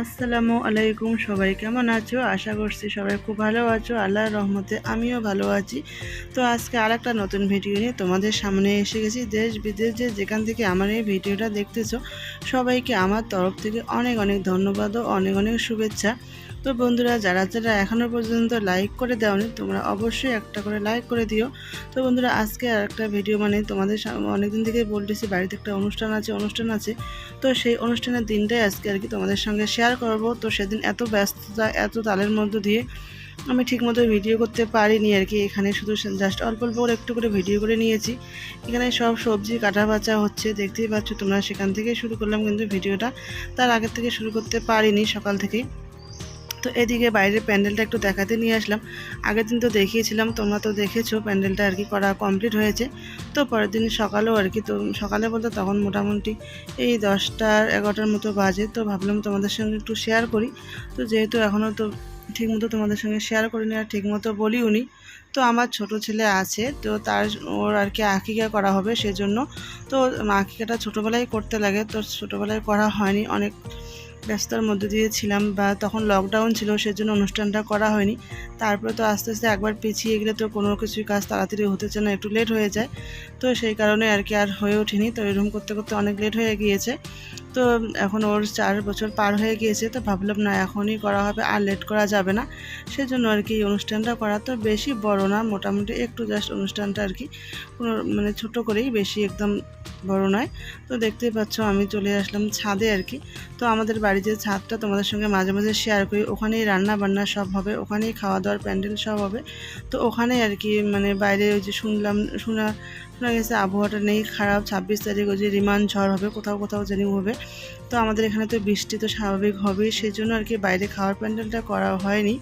আসসালামু আলাইকুম সবাই, কেমন আছো? আশা করছি সবাই খুব ভালো আছো। আল্লাহর রহমতে আমিও ভালো আছি। তো আজকে আর একটা নতুন ভিডিও নিয়ে তোমাদের সামনে এসে গেছি। দেশ বিদেশ যে যেখান থেকে আমার এই ভিডিওটা দেখতেছো, সবাইকে আমার তরফ থেকে অনেক অনেক ধন্যবাদ ও অনেক অনেক শুভেচ্ছা। তো বন্ধুরা, যারা যারা এখনও পর্যন্ত লাইক করে দেওনি, তোমরা অবশ্যই একটা করে লাইক করে দিও। তো বন্ধুরা, আজকে আর একটা ভিডিও মানে তোমাদের অনেকদিন থেকে বলতেছি, বাড়িতে একটা অনুষ্ঠান আছে অনুষ্ঠান আছে। তো সেই অনুষ্ঠানের দিনটাই আজকে আর কি তোমাদের সঙ্গে শেয়ার করব। তো সেদিন এত ব্যস্ততা, এত তালের মধ্য দিয়ে আমি ঠিকমতো ভিডিও করতে পারিনি আর কি। এখানে শুধু জাস্ট অল্প অল্প করে একটু করে ভিডিও করে নিয়েছি। এখানে সব সবজি কাটা বাচা হচ্ছে, দেখতেই পাচ্ছ তোমরা সেখান থেকে শুরু করলাম কিন্তু ভিডিওটা তার আগের থেকে শুরু করতে পারিনি সকাল থেকেই। তো এদিকে বাইরের প্যান্ডেলটা একটু দেখাতে নিয়ে আসলাম। আগের দিন তো দেখিয়েছিলাম, তোমরা তো দেখেছ প্যান্ডেলটা আর কি করা কমপ্লিট হয়েছে। তো পরের দিন সকালেও আর কি তো সকালে বলতে তখন মোটামুটি এই দশটার এগারোটার মতো বাজে। তো ভাবলাম তোমাদের সঙ্গে একটু শেয়ার করি। তো যেহেতু এখনও তো ঠিকমতো তোমাদের সঙ্গে শেয়ার করিনি আর ঠিকমতো বলিও নি তো আমার ছোট ছেলে আছে, তো তার ওর আর কি আঁকিকা করা হবে সেজন্য। তো আঁকিকাটা ছোটোবেলায় করতে লাগে, তো ছোটোবেলায় করা হয়নি। অনেক ব্যস্ততার মধ্যে দিয়ে ছিলাম বা তখন লকডাউন ছিল, সেজন্য অনুষ্ঠানটা করা হয়নি। তারপরে তো আস্তে আস্তে একবার পিছিয়ে গেলে তো কোনো কিছুই কাজ তাড়াতাড়ি হতে চায় না, একটু লেট হয়ে যায়। তো সেই কারণে আর কি আর হয়ে ওঠেনি। তো এরকম করতে করতে অনেক লেট হয়ে গিয়েছে। তো এখন ওর চার বছর পার হয়ে গিয়েছে, তো ভাবলাম না এখনই করা হবে, আর লেট করা যাবে না। সেজন্য আর কি অনুষ্ঠানটা করা, তো বেশি বড় না, মোটামুটি একটু জাস্ট অনুষ্ঠানটা আর কি কোনো মানে ছোট করেই, বেশি একদম বড় নয়। তো দেখতেই পাচ্ছ আমি চলে আসলাম ছাদে আর কি। তো আমাদের বাড়ির যে ছাদটা তোমাদের সঙ্গে মাঝে মাঝে শেয়ার করি, ওখানেই রান্না বান্না সব হবে, ওখানেই খাওয়া দাওয়ার প্যান্ডেল সব হবে। তো ওখানে আর কি মানে বাইরে ওই যে শুনলাম, শোনা শোনা গেছে। আবহাওয়াটা নেই, খারাপ। ছাব্বিশ তারিখ ওই যে রিমান ঝড় হবে, কোথাও কোথাও জানি হবে। তো আমাদের এখানে তো বৃষ্টি তো স্বাভাবিক হবেই সেই জন্য আর কি বাইরে খাওয়ার প্যান্ডেলটা করা হয়নি।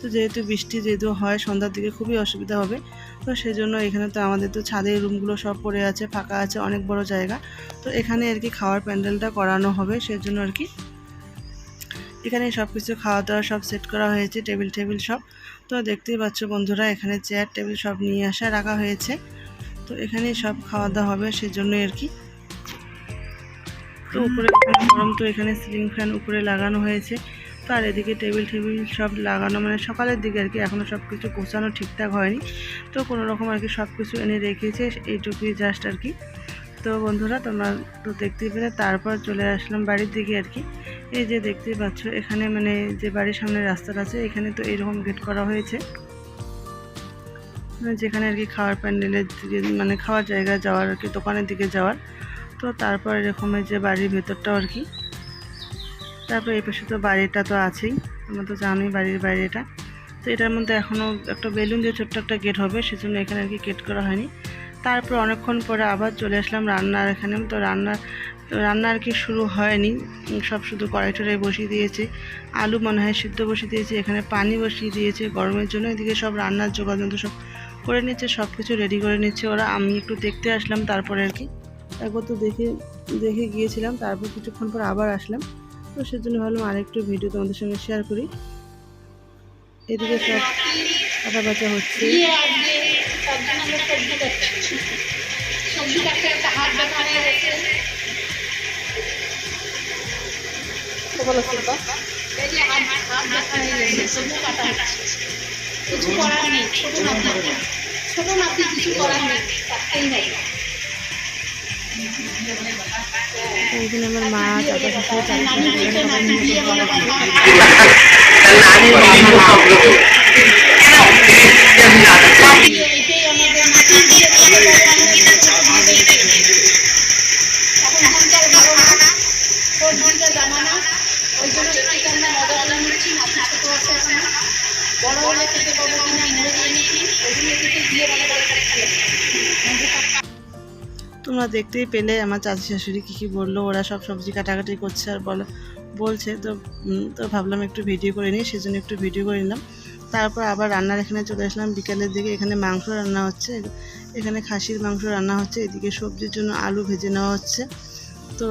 তো যেহেতু বৃষ্টি যেহেতু হয়, সন্ধ্যার দিকে খুবই অসুবিধা হবে। তো সেই জন্য এখানে তো আমাদের তো ছাদের রুমগুলো সব পড়ে আছে, ফাঁকা আছে, অনেক বড় জায়গা। তো এখানে আর কি খাওয়ার প্যান্ডেলটা করানো হবে সেই জন্য আর কি। এখানে সব কিছু খাওয়া দাওয়া সব সেট করা হয়েছে, টেবিল টেবিল সব। তো দেখতেই পাচ্ছ বন্ধুরা, এখানে চেয়ার টেবিল সব নিয়ে আসা, রাখা হয়েছে। তো এখানেই সব খাওয়া দাওয়া হবে সেজন্যই আর কি। তো উপরে এখানে গরম তো এখানে সিলিং ফ্যান উপরে লাগানো হয়েছে। তো আর এদিকে টেবিল টেবিল সব লাগানো মানে সকালের দিকে আর কি এখনও সব কিছু গোছানো ঠিকঠাক হয়নি। তো কোনো রকম আর কি সব কিছু এনে রেখেছে এইটুকুই জাস্ট আর কি। তো বন্ধুরা তোমরা তো দেখতেই পেলে তারপর চলে আসলাম বাড়ির দিকে আর কি। এই যে দেখতেই পাচ্ছ এখানে মানে যে বাড়ির সামনে রাস্তাটা আছে এখানে তো এইরকম গেট করা হয়েছে। যেখানে আর কি খাওয়ার প্যান্ডেলের দিকে মানে খাওয়ার জায়গায় যাওয়ার আর কি, দোকানের দিকে যাওয়ার। তো তারপর এরকম যে বাড়ির ভেতরটাও আর কি। তারপর এই পাশে তো বাড়িটা তো আছেই আমরা তো জানোই বাড়ির বাইরেটা। তো এটার মধ্যে এখনও একটা বেলুন দিয়ে ছোট্ট একটা গেট হবে, সেজন্য এখানে আর কি গেট করা হয়নি। তারপর অনেকক্ষণ পরে আবার চলে আসলাম রান্নার এখানে। তো রান্না রান্না আর কি শুরু হয়নি। সব শুধু কড়াই টড়াই বসিয়ে দিয়েছে। আলু মনে হয় সিদ্ধ বসিয়ে দিয়েছে, এখানে পানি বসিয়ে দিয়েছে গরমের জন্য। এদিকে সব রান্নার যোগাযন্ত্র সব করে নিচ্ছে সব কিছু রেডি করে নিচ্ছে। ওরা, আমি একটু দেখতে আসলাম, তারপরে আর কি। একবার তো দেখে দেখে গিয়েছিলাম, তারপর কিছুক্ষণ পর আবার আসলাম। তো সেজন্য ভাবলাম আরেকটু ভিডিও তোমাদের সঙ্গে শেয়ার করি। এদিকে সব কাটা বাচা হচ্ছে। কাটতে একটা হাত হাত হয়ে গেছে, সবজি কাটা হচ্ছে। কিছু করার নেই ছোট নাতি ছোট নাতি কিছু করার নেই আমার মা শাশুড়ি চাচা নানি তোমরা দেখতেই পেলে আমার চাচি শাশুড়ি কী কী বলল, ওরা সব সবজি কাটাকাটি করছে আর বলো বলছে। তো তো ভাবলাম একটু ভিডিও করে নিই, সেজন্য একটু ভিডিও করে নিলাম। তারপর আবার রান্নার এখানে চলে আসলাম, বিকালের দিকে এখানে মাংস রান্না হচ্ছে। এখানে খাসির মাংস রান্না হচ্ছে, এদিকে সবজির জন্য আলু ভেজে নেওয়া হচ্ছে। তো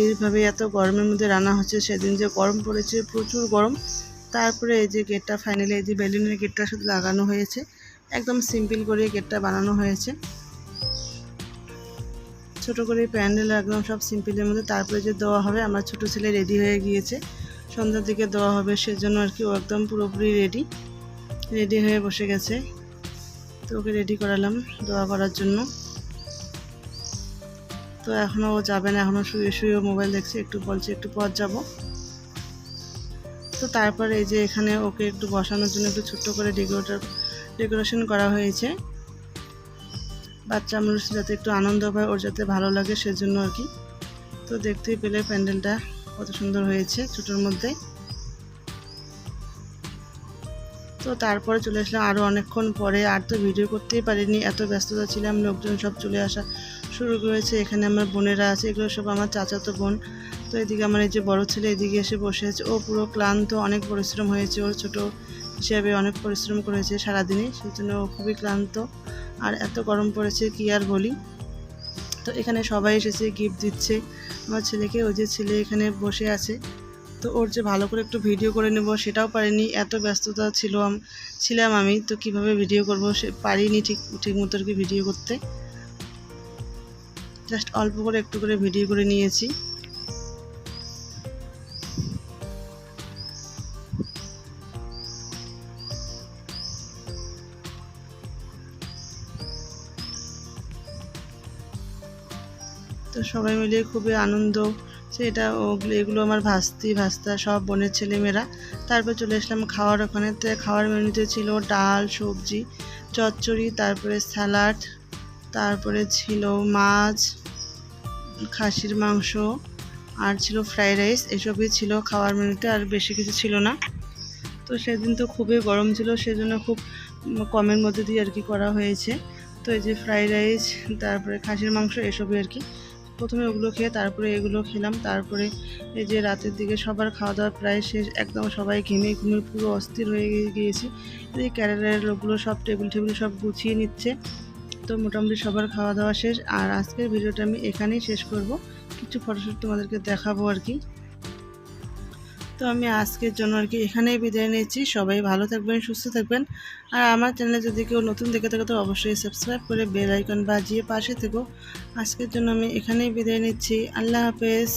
এইভাবে এত গরমের মধ্যে রান্না হচ্ছে, সেদিন যে গরম পড়েছে, প্রচুর গরম। তারপরে এই যে গেটটা ফাইনালি এই যে বেলুনের গেটটা শুধু লাগানো হয়েছে। একদম সিম্পল করে গেটটা বানানো হয়েছে। ছোট করে প্যান্ডেল একদম সব সিম্পলের মধ্যে। তারপরে যে দেওয়া হবে, আমার ছোট ছেলে রেডি হয়ে গিয়েছে। সন্ধ্যার দিকে দেওয়া হবে, সেজন্য আর কি ও একদম পুরোপুরি রেডি রেডি হয়ে বসে গেছে। তো ওকে রেডি করালাম দোয়া করার জন্য। তো এখনও ও যাবে না এখনও শুয়ে শুয়ে মোবাইল দেখছে, একটু বলছে, একটু পর যাব। তো তারপরে এই যে এখানে ওকে একটু বসানোর জন্য একটু ছোট্ট করে ডেকোরেটর, ডেকোরেশন করা হয়েছে। বাচ্চা মানুষ যাতে একটু আনন্দ পায়, ওর যাতে ভালো লাগে সেজন্য আর কি। তো দেখতেই পেলে প্যান্ডেলটা কত সুন্দর হয়েছে ছোটোর মধ্যে। তো তারপরে চলে আসলাম আরও অনেকক্ষণ পরে, আর তো ভিডিও করতেই পারিনি, এত ব্যস্ততা ছিলাম, লোকজন সব চলে আসা শুরু করেছে, এখানে আমার বোনেরা আছে, এগুলো সব আমার চাচাতো বোন। তো এদিকে আমার এই যে বড় ছেলে এদিকে এসে বসে আছে। ও পুরো ক্লান্ত, অনেক পরিশ্রম হয়েছে। ওর ছোট হিসাবে অনেক পরিশ্রম করেছে সারাদিনে সেই জন্য ও খুবই ক্লান্ত। আর এত গরম পড়েছে, কি আর বলি? তো এখানে সবাই এসেছে গিফট দিচ্ছে। আমার ছেলেকে, ওই যে ছেলে এখানে বসে আছে। তো ওর যে ভালো করে একটু ভিডিও করে নেব, সেটাও পারিনি। এত ব্যস্ততা ছিল ছিলাম আমি, তো কীভাবে ভিডিও করব? সে পারিনি ঠিক ঠিক মতো কি ভিডিও করতে। জাস্ট অল্প করে একটু করে ভিডিও করে নিয়েছি। তো সবাই মিলে খুবই আনন্দ। সেটা ওগুলো এগুলো আমার ভাস্তি, ভাস্তা, সব বোনের ছেলেমেয়েরা। তারপর চলে আসলাম খাওয়ার ওখানে। তো খাওয়ার মেনুতে ছিল ডাল, সবজি, চচ্চড়ি, তারপরে স্যালাড, তারপরে ছিল মাছ, খাসির মাংস, আর ছিল ফ্রাইড রাইস। এসবই ছিল খাওয়ার মেনুতে, আর বেশি কিছু ছিল না। তো সেদিন তো খুবই গরম ছিল, সেজন্য খুব কমের মধ্যে দিয়ে আর কি করা হয়েছে। তো এই যে ফ্রাইড রাইস, তারপরে খাসির মাংস, এসবই আর কি। প্রথমে ওগুলো খেয়ে তারপরে এগুলো খেলাম। তারপরে এই যে রাতের দিকে সবার খাওয়া দাওয়া প্রায় শেষ। একদম সবাই ঘেমে ঘুমে পুরো অস্থির হয়ে গিয়ে- গিয়েছি। এই ক্যারেলের লোকগুলো সব টেবিল টেবিল সব গুছিয়ে নিচ্ছে। তো মোটামুটি সবার খাওয়া দাওয়া শেষ। আর আজকের ভিডিওটা আমি এখানেই শেষ করব। কিছু ফটোশ্যুট তোমাদেরকে দেখাবো আর কি। তো আমি আজকের জন্য আর কি এখানেই বিদায় নিয়েছি। সবাই ভালো থাকবেন, সুস্থ থাকবেন। আর আমার চ্যানেলে যদি কেউ নতুন দেখে থাকে, তো অবশ্যই সাবস্ক্রাইব করে বেল আইকন বাজিয়ে পাশে থেকো। আজকের জন্য আমি এখানেই বিদায় নিচ্ছি। আল্লাহ হাফেজ।